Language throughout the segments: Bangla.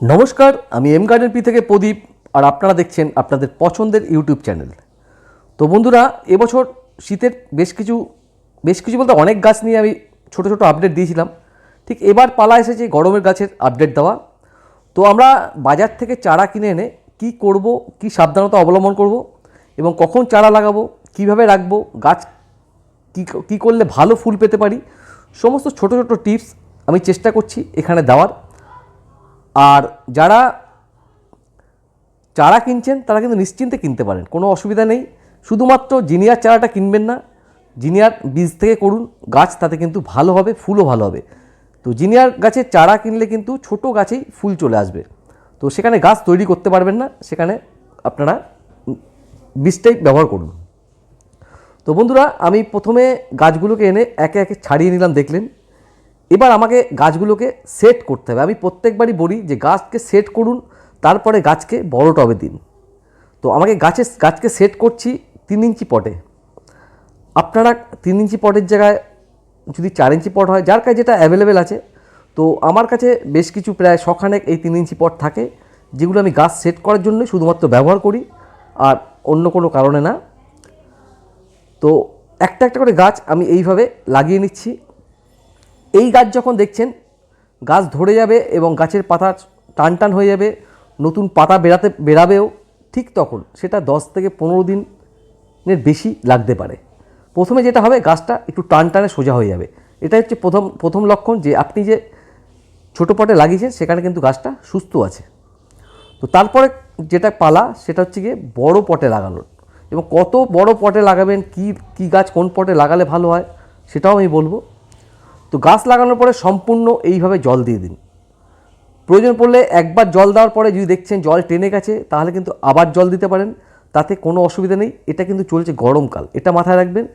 নমস্কার, আমি এম গার্ডেন পি থেকে প্রদীপ, আর আপনারা দেখছেন আপনাদের পছন্দের ইউটিউব চ্যানেল। তো বন্ধুরা, এবছর শীতের বেশ কিছু বেশ কিছু বলতে অনেক গাছ নিয়ে আমি ছোট ছোট আপডেট দিয়েছিলাম। ঠিক এবার পালা এসেছে গরমের গাছের আপডেট দেওয়া। তো আমরা বাজার থেকে চারা কিনে এনে কি করব, কি সাবধানতা অবলম্বন করব এবং কখন চারা লাগাবো, কীভাবে রাখব, গাছ কী কী করলে ভালো ফুল পেতে পারি, সমস্ত ছোট ছোট টিপস আমি চেষ্টা করছি এখানে দেওয়ার। আর যারা, চারা কিনছেন তারা কিন্তু নিশ্চিন্তে কিনতে পারেন, কোনো অসুবিধা নেই। শুধুমাত্র জিনিয়ার চারাটা কিনবেন না, জিনিয়ার বীজ থেকে করুন, গাছ তাতে কিন্তু ভালো হবে, ফুলও ভালো হবে। তো জিনিয়ার গাছের চারা কিনলে কিন্তু ছোট গাছেই ফুল চলে আসবে। তো সেখানে গাছ তৈরি করতে পারবেন না, সেখানে আপনারা বীজটাই ব্যবহার করুন। তো বন্ধুরা, আমি প্রথমে গাছগুলোকে এনে একে একে ছাড়িয়ে নিলাম, দেখলেন। এবার আমাকে গাছগুলোকে সেট করতে হবে। আমি প্রত্যেকবারই বলি যে গাছকে সেট করুন, তারপরে গাছকে বড় টবে দিন। তো আমাকে গাছে, গাছকে সেট করছি তিন ইঞ্চি পটে। আপনারা তিন ইঞ্চি পটের জায়গায় যদি চার ইঞ্চি পট হয়, যার কাছে যেটা অ্যাভেলেবেল আছে, তো আমার কাছে বেশ কিছু প্রায় শখানেক এই তিন ইঞ্চি পট থাকে, যেগুলো আমি গাছ সেট করার জন্য শুধুমাত্র ব্যবহার করি, আর অন্য কোনো কারণে না। তো একটা একটা করে গাছ আমি এইভাবে লাগিয়ে নিচ্ছি। এই গাছ যখন দেখছেন, গাছ ধরে যাবে এবং গাছের পাতা টান টান হয়ে যাবে, নতুন পাতা বেরাতে বেরাবেও ঠিক তখন সেটা দশ থেকে পনেরো দিনের বেশি লাগতে পারে। প্রথমে যেটা হবে, গাছটা একটু টান টানে সোজা হয়ে যাবে। এটা হচ্ছে প্রথম প্রথম লক্ষণ যে আপনি যে ছোটো পটে লাগিয়েছেন, সেখানে কিন্তু গাছটা সুস্থ আছে। তো তারপরে যেটা পালা, সেটা হচ্ছে গিয়ে বড় পটে লাগানোর। এবং কত বড় পটে লাগাবেন, কি কি গাছ কোন পটে লাগালে ভালো হয়, সেটাও আমি বলব। তো গাছ লাগানোর পরে সম্পূর্ণ এইভাবে জল দিয়ে দিন। প্রয়োজন পড়লে একবার জল দেওয়ার পরে যদি দেখছেন জল টেনে গেছে, তাহলে কিন্তু আবার জল দিতে পারেন। তাতে কোনো অসুবিধা নেই, এটা কিন্তু চলছে গরমকাল, এটা মাথায় রাখবেন।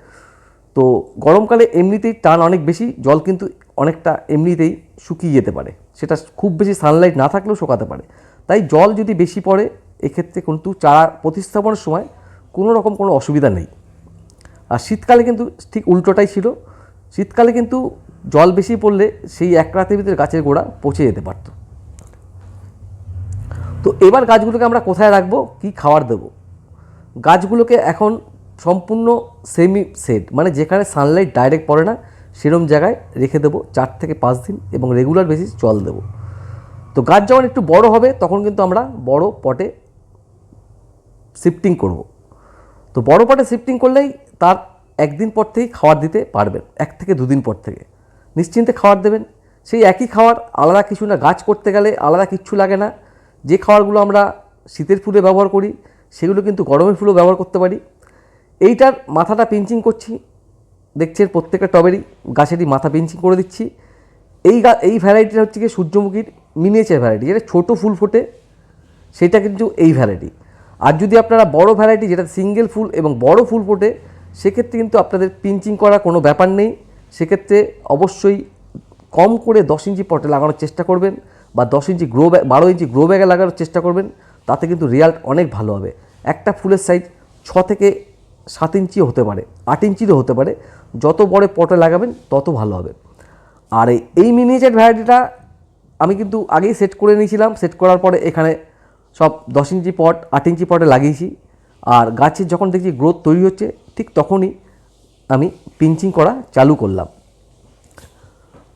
তো গরমকালে এমনিতেই টান অনেক বেশি, জল কিন্তু অনেকটা এমনিতেই শুকিয়ে যেতে পারে। সেটা খুব বেশি সানলাইট না থাকলেও শুকাতে পারে। তাই জল যদি বেশি পড়ে, এক্ষেত্রে কিন্তু চারা প্রতিস্থাপনের সময় কোনো রকম কোনো অসুবিধা নেই। আর শীতকালে কিন্তু ঠিক উল্টোটাই ছিল। শীতকালে কিন্তু জল বেশি পড়লে সেই এক রাতের ভিতরে গাছের গোড়া পচে যেতে পারত। তো এবার গাছগুলোকে আমরা কোথায় রাখব? কি খাবার দেবো? গাছগুলোকে এখন সম্পূর্ণ সেমি সেট মানে যেখানে সানলাইট ডাইরেক্ট পড়ে না, সেরম জায়গায় রেখে দেবো চার থেকে পাঁচ দিন এবং রেগুলার বেসিস জল দেবো। তো গাছ যখন একটু বড় হবে, তখন কিন্তু আমরা বড় পটে শিফটিং করব। তো বড় পটে শিফটিং করলেই তার একদিন পর থেকেই খাবার দিতে পারবেন, এক থেকে দুদিন পর থেকে। নিশ্চিন্তে খাবার দেবেন। সেই একই খাবার আলাদা কিছু না, গাছ করতে গেলে আলাদা কিচ্ছু লাগে না। যে খাবারগুলো আমরা শীতের ফুলে ব্যবহার করি, সেগুলো কিন্তু গরমের ফুলেও ব্যবহার করতে পারি। এইটার মাথাটা পিঞ্চিং করছি, দেখছেন প্রত্যেকটা টবেরই গাছেরই মাথা পিঞ্চিং করে দিচ্ছি। এই গা, এই ভ্যারাইটিটা হচ্ছে গিয়ে সূর্যমুখীর মিনিয়েচার ভ্যারাইটি যেটা ছোটো ফুল ফোটে, সেটা কিন্তু এই ভ্যারাইটি আর যদি আপনারা বড় ভ্যারাইটি যেটা সিঙ্গেল ফুল এবং বড় ফুল ফোটে, সেক্ষেত্রে কিন্তু আপনাদের পিঞ্চিং করার কোনো ব্যাপার নেই। সেক্ষেত্রে অবশ্যই কম করে দশ ইঞ্চি পটে লাগানোর চেষ্টা করবেন বা দশ ইঞ্চি গ্রো ব্যাগ বারো ইঞ্চি গ্রো ব্যাগে লাগানোর চেষ্টা করবেন, তাতে কিন্তু রেজাল্ট অনেক ভালো হবে। একটা ফুলের সাইজ ছ থেকে সাত ইঞ্চিও হতে পারে, আট ইঞ্চিরও হতে পারে। যত বড় পটে লাগাবেন, তত ভালো হবে। আর এই- এই মিনিয়েচার ভ্যারাইটিটা আমি কিন্তু আগেই সেট করে নিয়েছিলাম। সেট করার পরে এখানে সব দশ ইঞ্চি পট, আট ইঞ্চি পটে লাগিয়েছি। আর গাছের যখন দেখছি গ্রোথ তৈরি হচ্ছে, ঠিক তখনই আমি পিঞ্চিং করা চালু করলাম।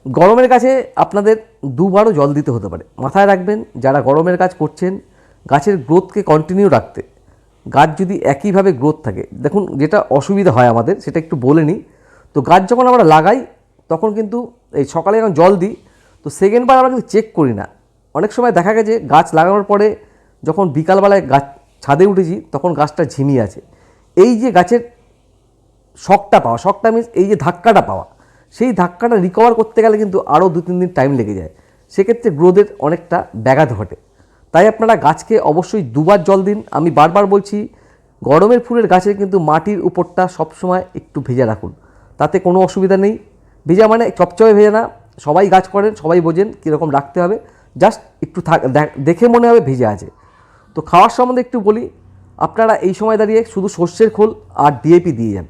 গরমের কাছে আপনাদের দুবারও জল দিতে হতে পারে। মাথায় রাখবেন, যারা গরমের কাজ করছেন, গাছের গ্রোথকে কন্টিনিউ রাখতে। গাছ যদি একইভাবে গ্রোথ থাকে, দেখুন যেটা অসুবিধা হয় আমাদের, সেটা একটু বলে নিই। তো গাছ যখন আমরা লাগাই, তখন কিন্তু এই সকালে যখন জল দিই, তো সেকেন্ডবার আমরা কিন্তু চেক করি না। অনেক সময় দেখা গেছে, গাছ লাগানোর পরে যখন বিকালবেলায় গাছ ছাদে উঠেছি, তখন গাছটা ঝিমিয়ে আছে। এই যে গাছের শকটা পাওয়া। শকটা মিনস এই যে ধাক্কাটা পাওয়া। সেই ধাক্কাটা রিকভার করতে গেলে কিন্তু আরও দু, তিন দিন টাইম লেগে যায়। সেক্ষেত্রে গ্রোথের অনেকটা ব্যাঘাত ঘটে। তাই আপনারা গাছকে অবশ্যই দুবার জল দিন। আমি বারবার বলছি, গরমের ফুলের গাছের কিন্তু মাটির উপরটা সবসময় একটু ভেজা রাখুন। তাতে কোনো অসুবিধা নেই। ভেজা মানে চপচপে ভেজা না। সবাই গাছ করেন, সবাই বোঝেন কীরকম রাখতে হবে। জাস্ট একটু দেখে মনে হবে ভেজে আছে। তো খাওয়ার সম্বন্ধে একটু বলি, আপনারা এই সময় দাঁড়িয়ে শুধু সর্ষের খোল আর ডিএপি দিয়ে যান।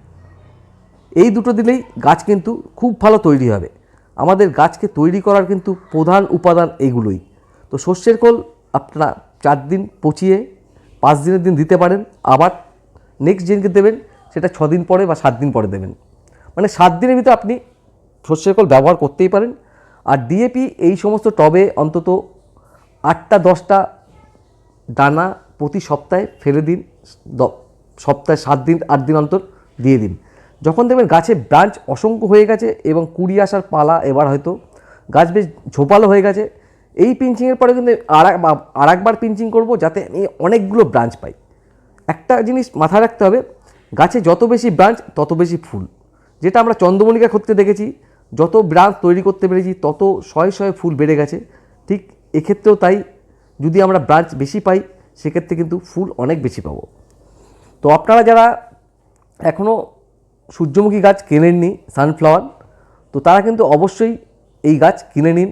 এই দুটো দিলেই গাছ কিন্তু খুব ভালো তৈরি হবে। আমাদের গাছকে তৈরি করার কিন্তু প্রধান উপাদান এইগুলোই তো সর্ষের খোল আপনারা চার দিন পচিয়ে, পাঁচ দিনের দিন দিতে পারেন। আবার নেক্সট দিনকে দেবেন, সেটা ছ দিন পরে বা সাত দিন পরে দেবেন। মানে সাত দিনের ভিতরে আপনি সর্ষের খোল ব্যবহার করতেই পারেন। আর ডিএপি এই সমস্ত টবে অন্তত আটটা, দশটা দানা প্রতি সপ্তাহে ফেলে দিন। সপ্তাহে সাত দিন, আট দিন অন্তর দিয়ে দিন। যখন দেখবেন গাছে ব্রাঞ্চ অসংখ্য হয়ে গেছে এবং কুড়ি আসার পালা এবার হয়তো গাছ বেশ ঝোপালো হয়ে গেছে, এই পিঞ্চিংয়ের পরে কিন্তু আর একবার পিঞ্চিং করব যাতে আমি অনেকগুলো ব্রাঞ্চ পাই। একটা জিনিস মাথায় রাখতে হবে, গাছে যত বেশি ব্রাঞ্চ তত বেশি ফুল। যেটা আমরা চন্দ্রমল্লিকা ক্ষেত্রে দেখেছি, যত ব্রাঞ্চ তৈরি করতে পেরেছি তত শয়ে শয়ে ফুল বেড়ে গেছে। ঠিক এক্ষেত্রেও তাই, যদি আমরা ব্রাঞ্চ বেশি পাই, সেক্ষেত্রে কিন্তু ফুল অনেক বেশি পাবো। তো আপনারা যারা এখনও সূর্যমুখী গাছ কেনেননি সানফ্লাওয়ার তো তারা কিন্তু অবশ্যই এই গাছ কিনে নিন।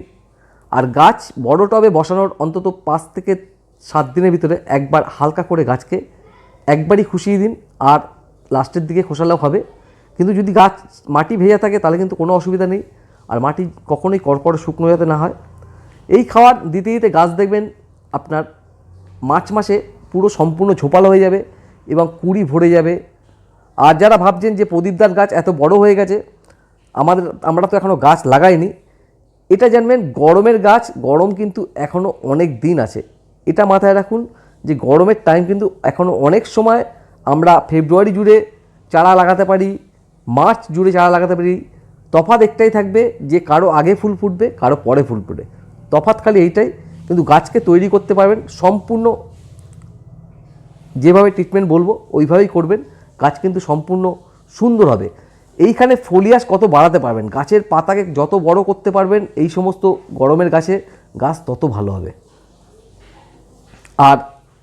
আর গাছ বড় টবে বসানোর অন্তত পাঁচ থেকে সাত দিনের ভিতরে একবার হালকা করে গাছকে একবারই খুশিয়ে দিন, আর লাস্টের দিকে খোসালেও হবে। কিন্তু যদি গাছ মাটি ভেজা থাকে, তাহলে কিন্তু কোনো অসুবিধা নেই। আর মাটি কখনোই কড়কড়ে শুকনো যাতে না হয়। এই খাবার দিতে দিতে গাছ দেখবেন আপনার মার্চ মাসে পুরো সম্পূর্ণ ঝোপালো হয়ে যাবে এবং কুড়ি ভরে যাবে। আর যারা ভাবছেন যে প্রদীপদার গাছ এত বড় হয়ে গেছে, আমাদের, আমরা তো এখনও গাছ লাগাইনি, এটা জানবেন গরমের গাছ, গরম কিন্তু এখনও অনেক দিন আছে। এটা মাথায় রাখুন যে গরমের টাইম কিন্তু এখনও অনেক সময় আমরা ফেব্রুয়ারি জুড়ে চারা লাগাতে পারি মার্চ জুড়ে চারা লাগাতে পারি। তফাৎ একটাই থাকবে যে কারও আগে ফুল ফুটবে, কারও পরে ফুল ফুটবে। তফাৎ খালি এইটাই, কিন্তু গাছকে তৈরি করতে পারবেন, সম্পূর্ণ যেভাবে ট্রিটমেন্ট বলব, ওইভাবেই করবেন। গাছ কিন্তু সম্পূর্ণ সুন্দর হবে। এইখানে ফলিয়াস কত বাড়াতে পারবেন? গাছের পাতাকে যত বড় করতে পারবেন, এই সমস্ত গরমের গাছে গাছ তত ভালো হবে। আর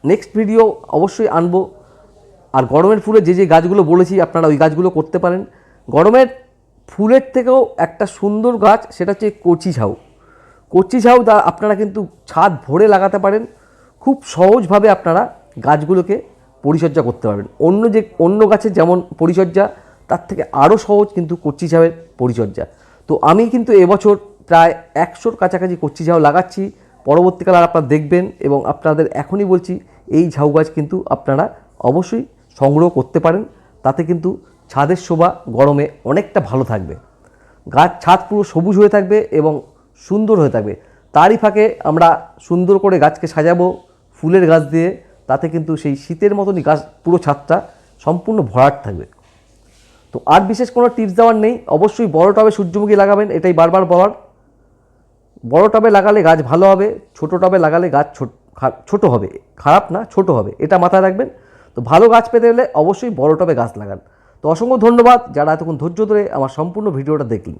নেক্সট ভিডিও অবশ্যই আনব। আর গরমের ফুলে যে যে গাছগুলো বলেছি, আপনারা ওই গাছগুলো করতে পারেন। গরমের ফুলের থেকেও একটা সুন্দর গাছ, সেটা হচ্ছে কচি ঝাউ। কচি ঝাউ দা আপনারা কিন্তু ছাদ ভরে লাগাতে পারেন। খুব সহজভাবে আপনারা গাছগুলোকে পরিচর্যা করতে পারবেন। অন্য যে, অন্য গাছের যেমন পরিচর্যা, তার থেকে আরও সহজ কিন্তু কচি ঝাউয়ের পরিচর্যা। তো আমি কিন্তু এবছর প্রায় একশোর কাছাকাছি কচি ঝাউ লাগাচ্ছি। পরবর্তীকালে আপনারা দেখবেন এবং আপনাদের এখনই বলছি, এই ঝাউ গাছ কিন্তু আপনারা অবশ্যই সংগ্রহ করতে পারেন। তাতে কিন্তু ছাদের শোভা গরমে অনেকটা ভালো থাকবে। গাছ ছাদ পুরো সবুজ হয়ে থাকবে এবং সুন্দর হয়ে থাকবে। তারই ফাঁকে আমরা সুন্দর করে গাছকে সাজাবো, ফুলের গাছ দিয়ে। তাতে কিন্তু সেই শীতের মতনই গাছ পুরো ছাদটা সম্পূর্ণ ভরাট থাকবে। তো আর বিশেষ কোনো টিপস দেওয়ার নেই। অবশ্যই বড় টবে সূর্যমুখী লাগাবেন, এটাই বারবার বলার। বড় টবে লাগালে গাছ ভালো হবে, ছোট টবে লাগালে গাছ ছোট- হবে। খারাপ না, ছোট হবে, এটা মাথায় রাখবেন। তো ভালো গাছ পেতে হলে অবশ্যই বড় টবে গাছ লাগান। তো অসংখ্য ধন্যবাদ। যারা এতক্ষণ ধৈর্য ধরে আমার সম্পূর্ণ ভিডিওটা দেখলেন।